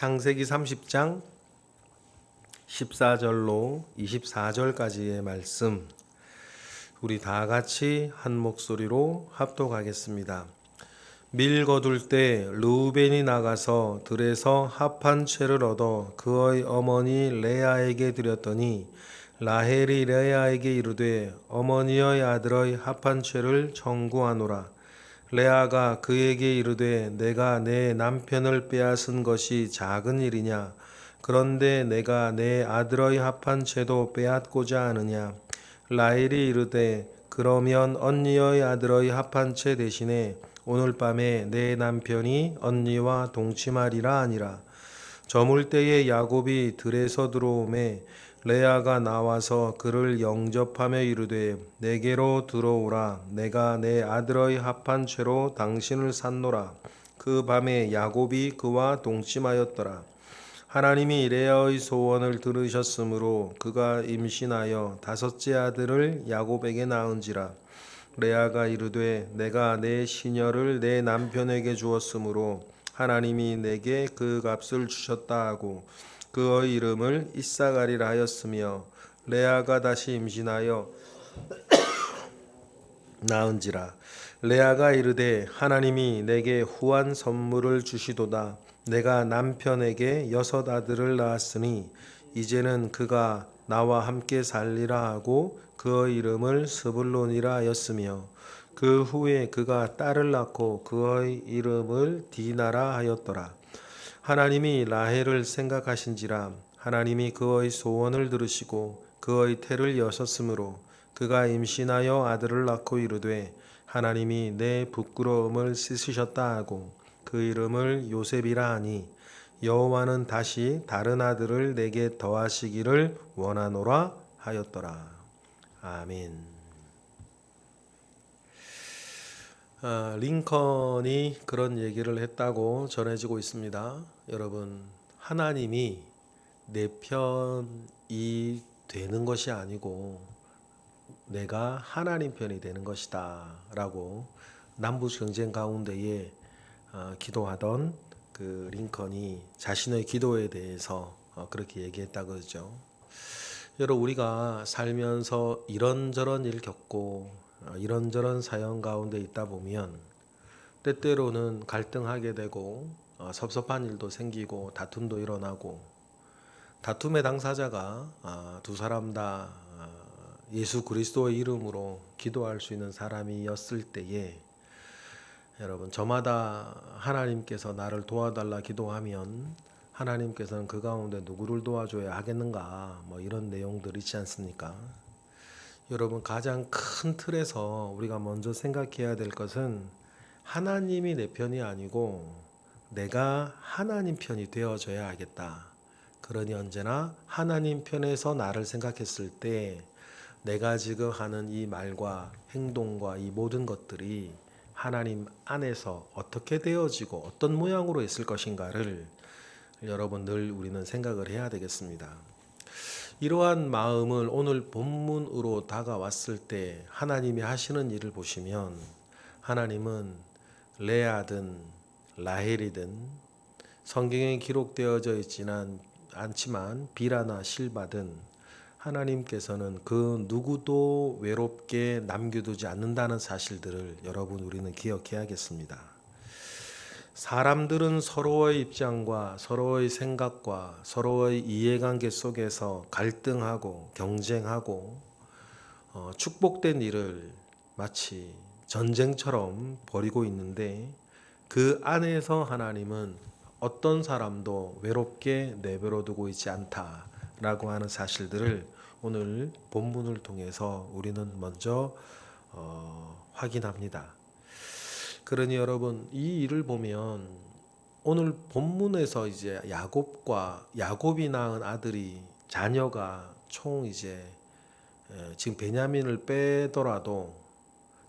창세기 30장 14절로 24절까지의 말씀 우리 다 같이 한 목소리로 합독하겠습니다. 밀 거둘 때 르우벤이 나가서 들에서 합한 채를 얻어 그의 어머니 레아에게 드렸더니 라헬이 레아에게 이르되 어머니의 아들의 합한 채를 청구하노라 레아가 그에게 이르되 내가 내 남편을 빼앗은 것이 작은 일이냐? 그런데 내가 내 아들의 합한 채도 빼앗고자 하느냐? 라헬이 이르되 그러면 언니의 아들의 합한 채 대신에 오늘 밤에 내 남편이 언니와 동침하리라 아니라. 저물 때에 야곱이 들에서 들어오매 레아가 나와서 그를 영접하며 이르되 내게로 들어오라. 내가 내 아들의 합한 채로 당신을 샀노라. 그 밤에 야곱이 그와 동침하였더라. 하나님이 레아의 소원을 들으셨으므로 그가 임신하여 다섯째 아들을 야곱에게 낳은지라. 레아가 이르되 내가 내 시녀를 내 남편에게 주었으므로 하나님이 내게 그 값을 주셨다 하고 그의 이름을 이사가리라 하였으며 레아가 다시 임신하여 낳은지라. 레아가 이르되 하나님이 내게 후한 선물을 주시도다. 내가 남편에게 여섯 아들을 낳았으니 이제는 그가 나와 함께 살리라 하고 그의 이름을 스불론이라 하였으며 그 후에 그가 딸을 낳고 그의 이름을 디나라 하였더라 하나님이 라헬을 생각하신지라 하나님이 그의 소원을 들으시고 그의 태를 여셨으므로 그가 임신하여 아들을 낳고 이르되 하나님이 내 부끄러움을 씻으셨다 하고 그 이름을 요셉이라 하니 여호와는 다시 다른 아들을 내게 더하시기를 원하노라 하였더라 아멘. 아, 링컨이 그런 얘기를 했다고 전해지고 있습니다. 여러분, 하나님이 내 편이 되는 것이 아니고 내가 하나님 편이 되는 것이다라고 남북 경쟁 가운데에 어, 기도하던 그 링컨이 자신의 기도에 대해서 어, 그렇게 얘기했다 그러죠. 여러분 우리가 살면서 이런저런 일 겪고 어, 이런저런 사연 가운데 있다 보면 때때로는 갈등하게 되고 어, 섭섭한 일도 생기고 다툼도 일어나고 다툼의 당사자가 아, 두 사람 다 아, 예수 그리스도의 이름으로 기도할 수 있는 사람이었을 때에 여러분 저마다 하나님께서 나를 도와달라 기도하면 하나님께서는 그 가운데 누구를 도와줘야 하겠는가 뭐 이런 내용들 있지 않습니까? 여러분 가장 큰 틀에서 우리가 먼저 생각해야 될 것은 하나님이 내 편이 아니고 내가 하나님 편이 되어져야 하겠다. 그러니 언제나 하나님 편에서 나를 생각했을 때 내가 지금 하는 이 말과 행동과 이 모든 것들이 하나님 안에서 어떻게 되어지고 어떤 모양으로 있을 것인가를 여러분 늘 우리는 생각을 해야 되겠습니다. 이러한 마음을 오늘 본문으로 다가왔을 때 하나님이 하시는 일을 보시면 하나님은 레아든 라헬이든 성경에 기록되어져 있지는 않지만 비라나 실바든 하나님께서는 그 누구도 외롭게 남겨두지 않는다는 사실들을 여러분 우리는 기억해야겠습니다. 사람들은 서로의 입장과 서로의 생각과 서로의 이해관계 속에서 갈등하고 경쟁하고 어, 축복된 일을 마치 전쟁처럼 벌이고 있는데 그 안에서 하나님은 어떤 사람도 외롭게 내버려 두고 있지 않다라고 하는 사실들을 오늘 본문을 통해서 우리는 먼저 어, 확인합니다. 그러니 여러분 이 일을 보면 오늘 본문에서 이제 야곱과 야곱이 낳은 아들이 자녀가 총 이제 에, 지금 베냐민을 빼더라도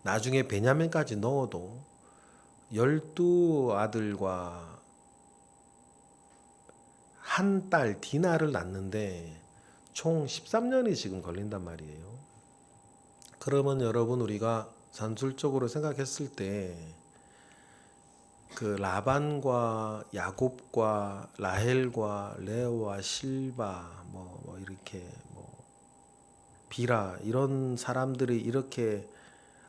나중에 베냐민까지 넣어도 열두 아들과 한 딸 디나를 낳는데 총 13년이 지금 걸린단 말이에요. 그러면 여러분 우리가 산술적으로 생각했을 때 그 라반과 야곱과 라헬과 레오와 실바 뭐, 뭐 이렇게 뭐 비라 이런 사람들이 이렇게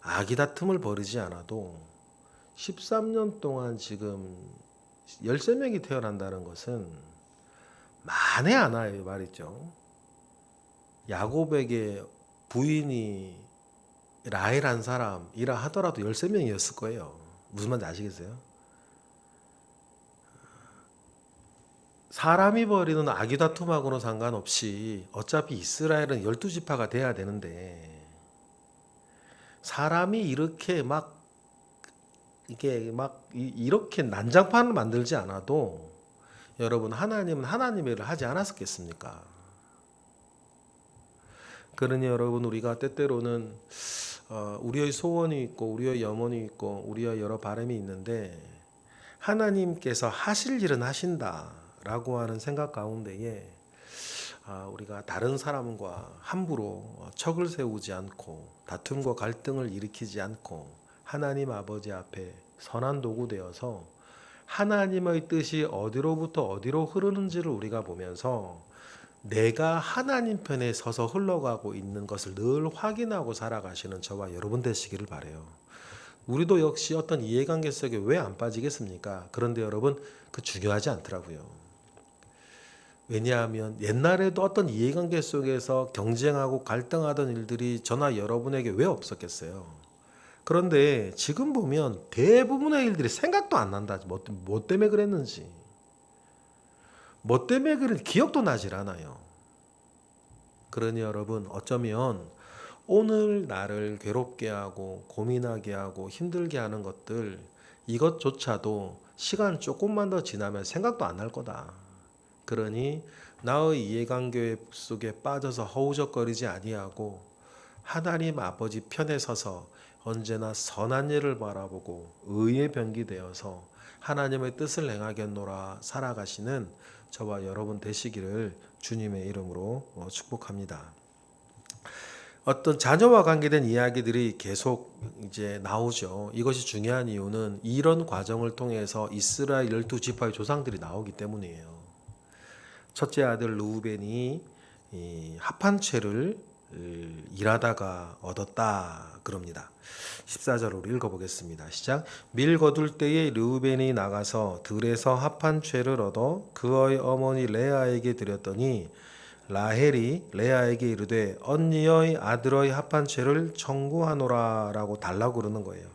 아기 다툼을 벌이지 않아도 13년 동안 지금 13명이 태어난다는 것은 만에 하나예요 말이죠. 야곱에게 부인이 라헬 한 사람이라 하더라도 13명이었을 거예요. 무슨 말인지 아시겠어요? 사람이 벌이는 아기 다툼하고는 상관없이 어차피 이스라엘은 열두 지파가 돼야 되는데 사람이 이렇게 막 이게 막 이- 이렇게 난장판을 만들지 않아도 여러분 하나님은 하나님의 일을 하지 않았겠습니까? 그러니 여러분 우리가 때때로는 어, 우리의 소원이 있고 우리의 염원이 있고 우리의 여러 바람이 있는데 하나님께서 하실 일은 하신다라고 하는 생각 가운데에 아, 우리가 다른 사람과 함부로 척을 세우지 않고 다툼과 갈등을 일으키지 않고 하나님 아버지 앞에 선한 도구 되어서 하나님의 뜻이 어디로부터 어디로 흐르는지를 우리가 보면서 내가 하나님 편에 서서 흘러가고 있는 것을 늘 확인하고 살아가시는 저와 여러분 되시기를 바래요. 우리도 역시 어떤 이해관계 속에 왜 안 빠지겠습니까? 그런데 여러분 그 중요하지 않더라고요. 왜냐하면 옛날에도 어떤 이해관계 속에서 경쟁하고 갈등하던 일들이 저나 여러분에게 왜 없었겠어요? 그런데 지금 보면 대부분의 일들이 생각도 안 난다. 뭐, 뭐 때문에 그랬는지. 뭐 때문에 그런 기억도 나질 않아요. 그러니 여러분 어쩌면 오늘 나를 괴롭게 하고 고민하게 하고 힘들게 하는 것들 이것조차도 시간 조금만 더 지나면 생각도 안 날 거다. 그러니 나의 이해관계 속에 빠져서 허우적거리지 아니하고 하나님 아버지 편에 서서 언제나 선한 일을 바라보고 의의 변기 되어서 하나님의 뜻을 행하겠노라 살아가시는 저와 여러분 되시기를 주님의 이름으로 어, 축복합니다. 어떤 자녀와 관계된 이야기들이 계속 이제 나오죠. 이것이 중요한 이유는 이런 과정을 통해서 이스라엘 열두 지파의 조상들이 나오기 때문이에요. 첫째 아들 루벤이 이 합한 채를 을, 일하다가 얻었다 그럽니다. 14절로 읽어보겠습니다. 시작. 밀 거둘 때에 르우벤이 나가서 들에서 합한 채를 얻어 그의 어머니 레아에게 드렸더니 라헬이 레아에게 이르되 언니의 아들의 합한 채를 청구하노라라고 달라고 그러는 거예요.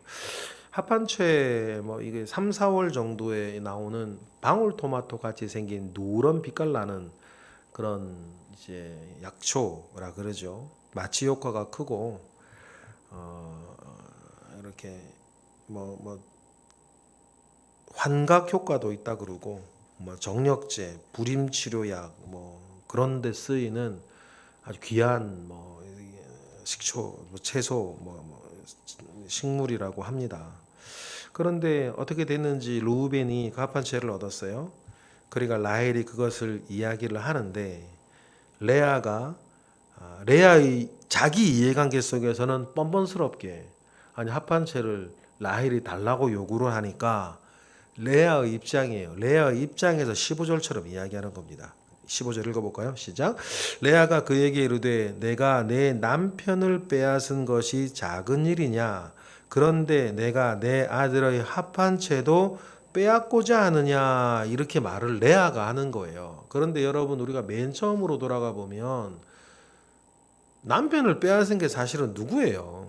합한채 뭐 이게 3, 4월 정도에 나오는 방울토마토 같이 생긴 누런 빛깔 나는 그런 이제 약초라 그러죠. 마취 효과가 크고 어 이렇게 뭐뭐 환각 효과도 있다 그러고 뭐 정력제, 불임 치료약 뭐 그런 데 쓰이는 아주 귀한 뭐 식초, 뭐 채소 뭐, 뭐 식물이라고 합니다. 그런데 어떻게 됐는지 루벤이 그 합한 채를 얻었어요. 그러니까 라헬이 그것을 이야기를 하는데 레아가 아, 레아의 자기 이해관계 속에서는 뻔뻔스럽게 아니 합한 채를 라헬이 달라고 요구를 하니까 레아의 입장이에요. 레아의 입장에서 15절처럼 이야기하는 겁니다. 15절 읽어볼까요? 시작. 레아가 그에게 이르되 내가 내 남편을 빼앗은 것이 작은 일이냐? 그런데 내가 내 아들의 합한 채도 빼앗고자 하느냐 이렇게 말을 레아가 하는 거예요. 그런데 여러분 우리가 맨 처음으로 돌아가 보면 남편을 빼앗은 게 사실은 누구예요?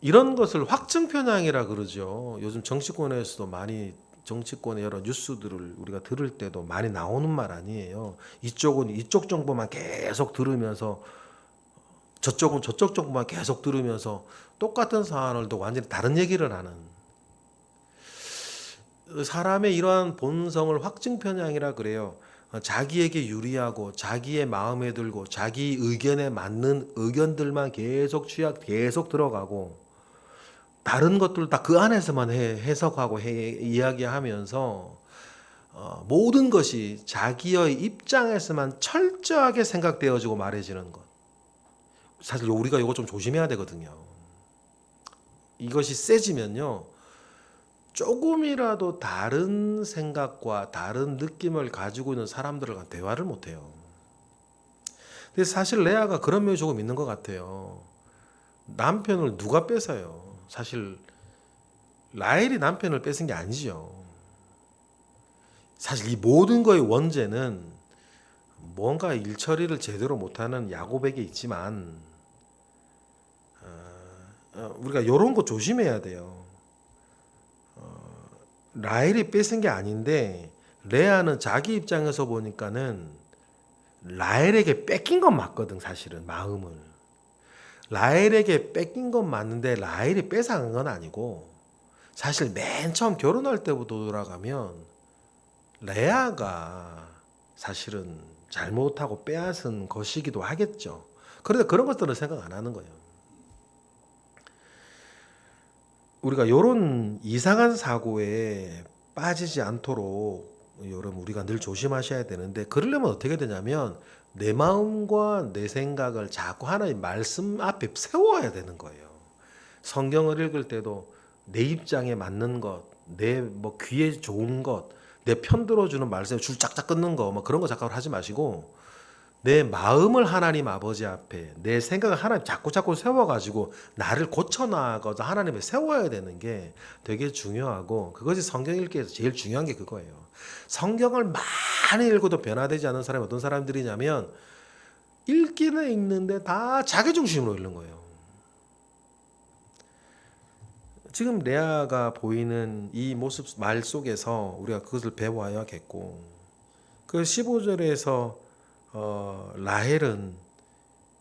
이런 것을 확증 편향이라 그러죠. 요즘 정치권에서도 많이 정치권의 여러 뉴스들을 우리가 들을 때도 많이 나오는 말 아니에요. 이쪽은 이쪽 정보만 계속 들으면서 저쪽은 저쪽 정보만 계속 들으면서 똑같은 사안을도 완전히 다른 얘기를 하는 사람의 이러한 본성을 확증 편향이라 그래요. 어, 자기에게 유리하고 자기의 마음에 들고 자기 의견에 맞는 의견들만 계속 취약 계속 들어가고 다른 것들 다 그 안에서만 해, 해석하고 해, 이야기하면서 어, 모든 것이 자기의 입장에서만 철저하게 생각되어지고 말해지는 것. 사실 우리가 이거 좀 조심해야 되거든요. 이것이 세지면요. 조금이라도 다른 생각과 다른 느낌을 가지고 있는 사람들과 대화를 못 해요. 근데 사실 레아가 그런 면이 조금 있는 것 같아요. 남편을 누가 뺏어요? 사실 라헬이 남편을 뺏은 게 아니죠. 사실 이 모든 거의 원죄는 뭔가 일 처리를 제대로 못하는 야곱에게 있지만 어, 우리가 이런 거 조심해야 돼요. 어, 라헬이 뺏은 게 아닌데 레아는 자기 입장에서 보니까는 라헬에게 뺏긴 건 맞거든 사실은 마음을 라헬에게 뺏긴 건 맞는데 라헬이 뺏어간 건 아니고 사실 맨 처음 결혼할 때부터 돌아가면 레아가 사실은 잘못하고 빼앗은 것이기도 하겠죠. 그런데 그런 것들은 생각 안 하는 거예요. 우리가 이런 이상한 사고에 빠지지 않도록 여러분 우리가 늘 조심하셔야 되는데 그러려면 어떻게 되냐면 내 마음과 내 생각을 자꾸 하나님 말씀 앞에 세워야 되는 거예요. 성경을 읽을 때도 내 입장에 맞는 것, 내 뭐 귀에 좋은 것, 내 편 들어주는 말씀에 줄 짝짝 끊는 거, 뭐 그런 거 잠깐 하지 마시고 내 마음을 하나님 아버지 앞에 내 생각을 하나님 자꾸 자꾸 세워가지고 나를 고쳐나가서 하나님에 세워야 되는 게 되게 중요하고 그것이 성경 읽기에서 제일 중요한 게 그거예요. 성경을 많이 읽어도 변화되지 않은 사람이 어떤 사람들이냐면 읽기는 읽는데 다 자기 중심으로 읽는 거예요. 지금 레아가 보이는 이 모습 말 속에서 우리가 그것을 배워야겠고 그 15절에서 어, 라헬은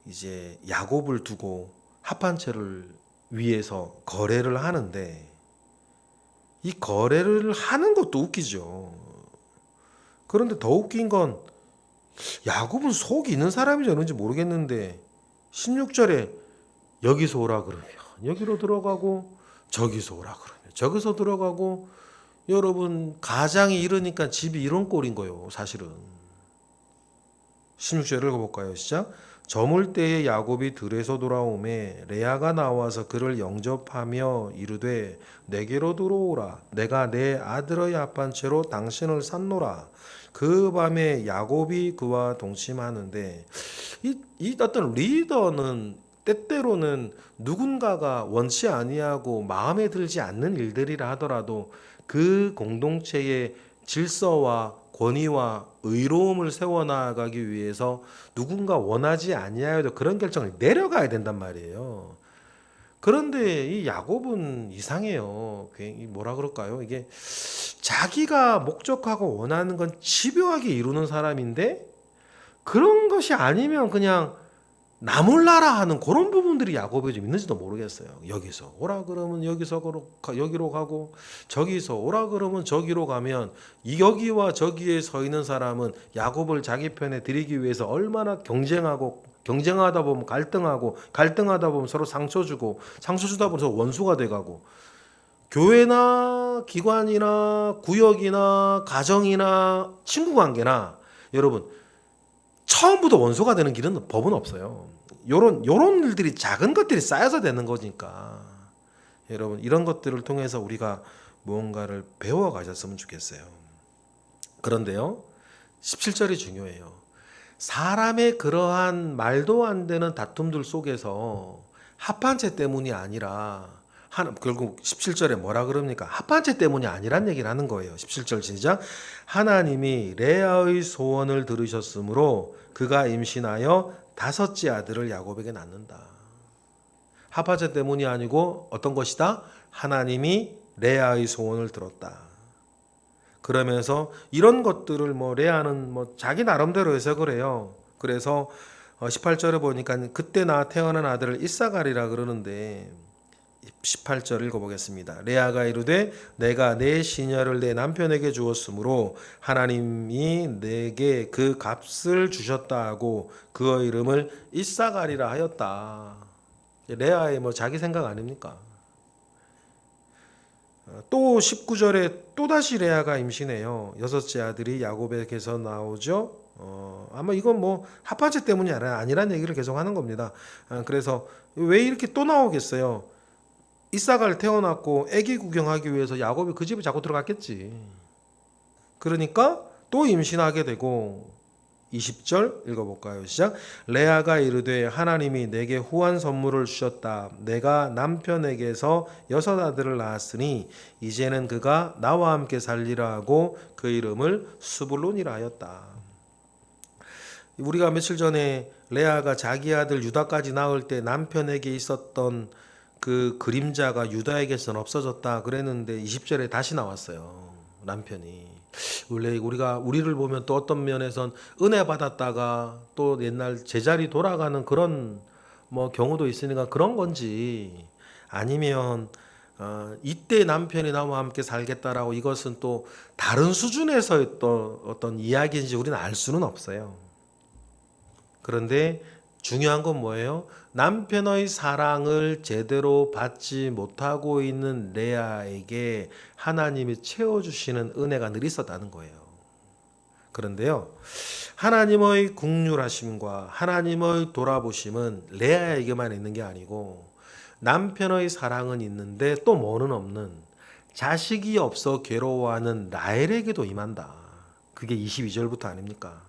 이제 야곱을 두고 합한 채를 위해서 거래를 하는데 이 거래를 하는 것도 웃기죠. 그런데 더 웃긴 건 야곱은 속이 있는 아닌지 모르겠는데 16절에 여기서 오라 그러면 여기로 들어가고 저기서 오라 그러면 저기서 들어가고 여러분 가장이 이러니까 집이 이런 꼴인 거예요 사실은 16절을 읽어볼까요? 시작. 저물 때에 야곱이 들에서 돌아오매 레아가 나와서 그를 영접하며 이르되 내게로 들어오라. 내가 내 아들의 합한채로 당신을 샀노라. 그 밤에 야곱이 그와 동침하는데 이, 이 어떤 리더는 때때로는 누군가가 원치 아니하고 마음에 들지 않는 일들이라 하더라도 그 공동체의 질서와 권위와 의로움을 세워나가기 위해서 누군가 원하지 아니하여도 그런 결정을 내려가야 된단 말이에요. 그런데 이 야곱은 이상해요. 뭐라 그럴까요? 이게 자기가 목적하고 원하는 건 집요하게 이루는 사람인데 그런 것이 아니면 그냥 나 몰라라 하는 그런 부분들이 야곱에 좀 있는지도 모르겠어요. 여기서 오라 그러면 여기서 여기로 가고 저기서 오라 그러면 저기로 가면 이 여기와 저기에 서 있는 사람은 야곱을 자기 편에 들이기 위해서 얼마나 경쟁하고 경쟁하다 보면 갈등하고 갈등하다 보면 서로 상처 주고 상처 주다 보면 서로 원수가 돼가고 교회나 기관이나 구역이나 가정이나 친구 관계나 여러분 처음부터 원소가 되는 길은 법은 없어요. 요런 요런 일들이 작은 것들이 쌓여서 되는 거니까 여러분 이런 것들을 통해서 우리가 무언가를 배워 가셨으면 좋겠어요. 그런데요. 17절이 중요해요. 사람의 그러한 말도 안 되는 다툼들 속에서 합한채 때문이 아니라 한, 결국 17절에 뭐라 그럽니까? 합한채 때문이 아니란 얘기를 하는 거예요. 17절 시작. 하나님이 레아의 소원을 들으셨으므로 그가 임신하여 다섯째 아들을 야곱에게 낳는다. 합한채 때문이 아니고 어떤 것이다? 하나님이 레아의 소원을 들었다. 그러면서 이런 것들을 뭐 레아는 뭐 자기 나름대로 해석을 해요. 그래서 18절에 보니까 그때 나 태어난 아들을 이사가리라 그러는데 18절 읽어보겠습니다. 레아가 이르되 내가 내 시녀를 내 남편에게 주었으므로 하나님이 내게 그 값을 주셨다 하고 그의 이름을 이사가리라 하였다. 레아의 뭐 자기 생각 아닙니까? 또 19절에 또다시 레아가 임신해요. 여섯째 아들이 야곱에게서 나오죠. 어, 아마 이건 뭐 합화제 때문이 아니란 얘기를 계속 하는 겁니다. 아, 그래서 왜 이렇게 또 나오겠어요? 이삭을 태어났고 아기 구경하기 위해서 야곱이 그 집에 자꾸 들어갔겠지. 그러니까 또 임신하게 되고 20절 읽어볼까요? 시작. 레아가 이르되 하나님이 내게 후한 선물을 주셨다. 내가 남편에게서 여섯 아들을 낳았으니 이제는 그가 나와 함께 살리라 하고 그 이름을 수불론이라 하였다. 우리가 며칠 전에 레아가 자기 아들 유다까지 낳을 때 남편에게 있었던 그 그림자가 유다에게서는 없어졌다 그랬는데 20절에 다시 나왔어요. 남편이. 원래 우리가 우리를 보면 또 어떤 면에선 은혜 받았다가 또 옛날 제자리 돌아가는 그런 뭐 경우도 있으니까 그런 건지 아니면 어, 이때 남편이 나와 함께 살겠다라고 이것은 또 다른 수준에서의 또 어떤 이야기인지 우리는 알 수는 없어요. 그런데 중요한 건 뭐예요? 남편의 사랑을 제대로 받지 못하고 있는 레아에게 하나님이 채워주시는 은혜가 늘 있었다는 거예요. 그런데요, 하나님의 국률하심과 하나님의 돌아보심은 레아에게만 있는 게 아니고 남편의 사랑은 있는데 또 뭐는 없는 자식이 없어 괴로워하는 라헬에게도 임한다. 그게 22절부터 아닙니까?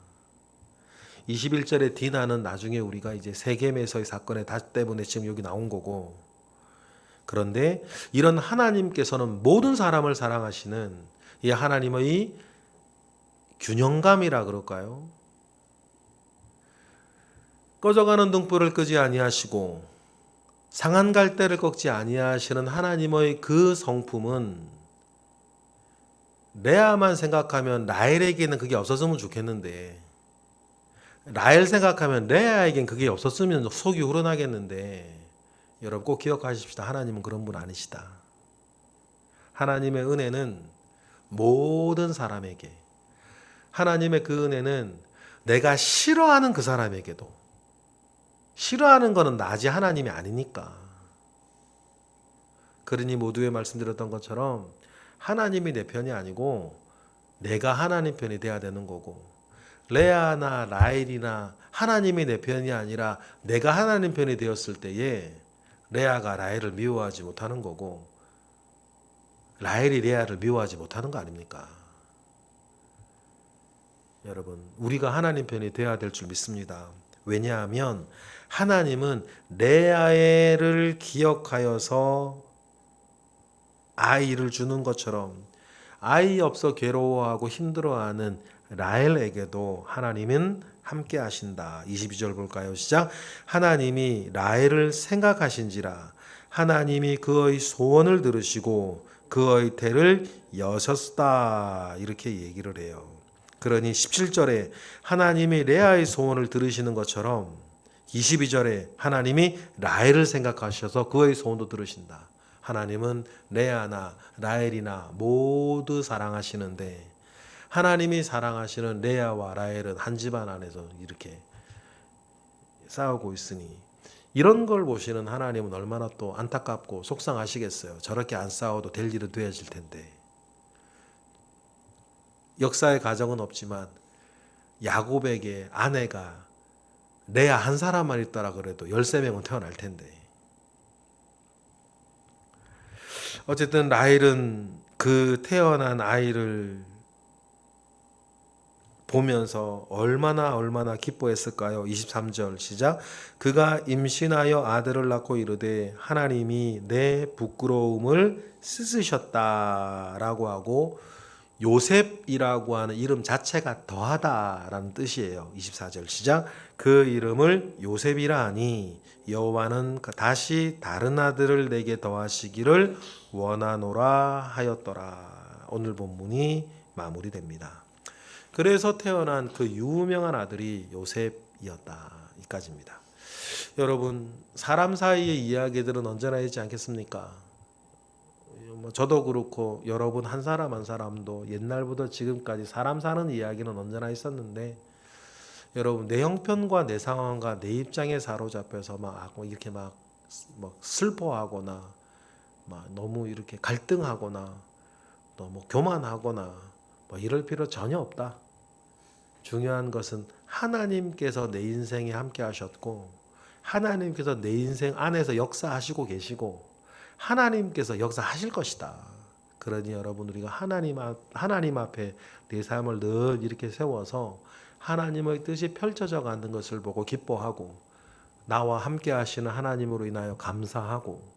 21절에 디나는 나중에 우리가 이제 세겜에서의 사건의 다 때문에 지금 여기 나온 거고 그런데 이런 하나님께서는 모든 사람을 사랑하시는 이 하나님의 균형감이라 그럴까요? 꺼져가는 등불을 끄지 아니하시고 상한 갈대를 꺾지 아니하시는 하나님의 그 성품은 레아만 생각하면 라헬에게는 그게 없었으면 좋겠는데 라헬 생각하면 레아에겐 그게 없었으면 속이 우러나겠는데 여러분 꼭 기억하십시다. 하나님은 그런 분 아니시다. 하나님의 은혜는 모든 사람에게 하나님의 그 은혜는 내가 싫어하는 그 사람에게도 싫어하는 거는 나지 하나님이 아니니까. 그러니 모두에 말씀드렸던 것처럼 하나님이 내 편이 아니고 내가 하나님 편이 돼야 되는 거고 레아나 라헬이나 하나님이 내 편이 아니라 내가 하나님 편이 되었을 때에 레아가 라헬을 미워하지 못하는 거고 라헬이 레아를 미워하지 못하는 거 아닙니까? 여러분, 우리가 하나님 편이 되어야 될 줄 믿습니다. 왜냐하면 하나님은 레아를 기억하여서 아이를 주는 것처럼 아이 없어 괴로워하고 힘들어하는 라헬에게도 하나님은 함께 하신다. 22절 볼까요? 시작. 하나님이 라헬을 생각하신지라 하나님이 그의 소원을 들으시고 그의 태를 여셨다. 이렇게 얘기를 해요. 그러니 17절에 하나님이 레아의 소원을 들으시는 것처럼 22절에 하나님이 라헬을 생각하셔서 그의 소원도 들으신다. 하나님은 레아나 라헬이나 모두 사랑하시는데 하나님이 사랑하시는 레아와 라헬은 한 집안 안에서 이렇게 싸우고 있으니 이런 걸 보시는 하나님은 얼마나 또 안타깝고 속상하시겠어요. 저렇게 안 싸워도 될 일은 되어질 텐데. 역사의 가정은 없지만 야곱에게 아내가 레아 한 사람만 있더라 그래도 13명은 태어날 텐데. 어쨌든 라헬은 그 태어난 아이를 보면서 얼마나 얼마나 기뻐했을까요? 23절 시작. 그가 임신하여 아들을 낳고 이르되 하나님이 내 부끄러움을 씻으셨다라고 하고 요셉이라고 하는 이름 자체가 더하다라는 뜻이에요. 24절 시작. 그 이름을 요셉이라 하니 여호와는 다시 다른 아들을 내게 더하시기를 원하노라 하였더라. 오늘 본문이 마무리됩니다. 그래서 태어난 그 유명한 아들이 요셉이었다. 이까지입니다. 여러분, 사람 사이의 이야기들은 언제나 있지 않겠습니까? 뭐 저도 그렇고 여러분 한 사람 한 사람도 옛날부터 지금까지 사람 사는 이야기는 언제나 있었는데 여러분 내 형편과 내 상황과 내 입장에 사로잡혀서 막 이렇게 막, 막 슬퍼하거나 막 너무 이렇게 갈등하거나 너무 교만하거나 뭐 이럴 필요 전혀 없다. 중요한 것은 하나님께서 내 인생에 함께 하셨고 하나님께서 내 인생 안에서 역사하시고 계시고 하나님께서 역사하실 것이다. 그러니 여러분 우리가 하나님 앞, 하나님 앞에 내 삶을 늘 이렇게 세워서 하나님의 뜻이 펼쳐져 가는 것을 보고 기뻐하고 나와 함께 하시는 하나님으로 인하여 감사하고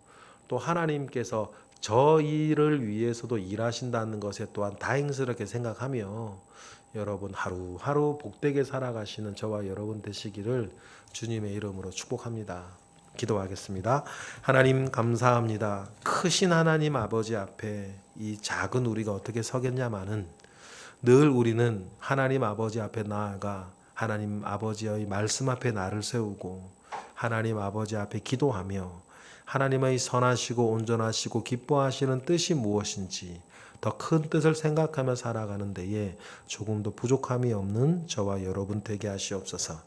또 하나님께서 저 일을 위해서도 일하신다는 것에 또한 다행스럽게 생각하며 여러분 하루하루 복되게 살아가시는 저와 여러분 되시기를 주님의 이름으로 축복합니다. 기도하겠습니다. 하나님 감사합니다. 크신 하나님 아버지 앞에 이 작은 우리가 어떻게 서겠냐마는 늘 우리는 하나님 아버지 앞에 나아가 하나님 아버지의 말씀 앞에 나를 세우고 하나님 아버지 앞에 기도하며 하나님의 선하시고 온전하시고 기뻐하시는 뜻이 무엇인지 더 큰 뜻을 생각하며 살아가는 데에 조금도 부족함이 없는 저와 여러분 되게 하시옵소서.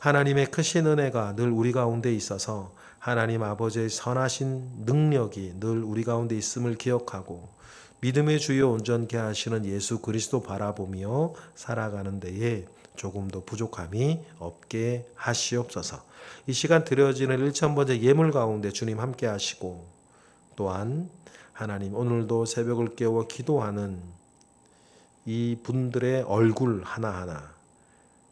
하나님의 크신 은혜가 늘 우리 가운데 있어서 하나님 아버지의 선하신 능력이 늘 우리 가운데 있음을 기억하고 믿음의 주요 온전케 하시는 예수 그리스도 바라보며 살아가는 데에 조금도 부족함이 없게 하시옵소서. 이 시간 드려지는 1천번째 예물 가운데 주님 함께 하시고 또한 하나님 오늘도 새벽을 깨워 기도하는 이 분들의 얼굴 하나하나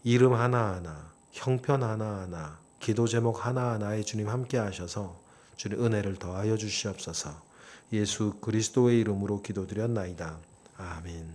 이름 하나하나 형편 하나하나 기도 제목 하나하나에 주님 함께 하셔서 주님 은혜를 더하여 주시옵소서 예수 그리스도의 이름으로 기도드렸나이다. 아멘.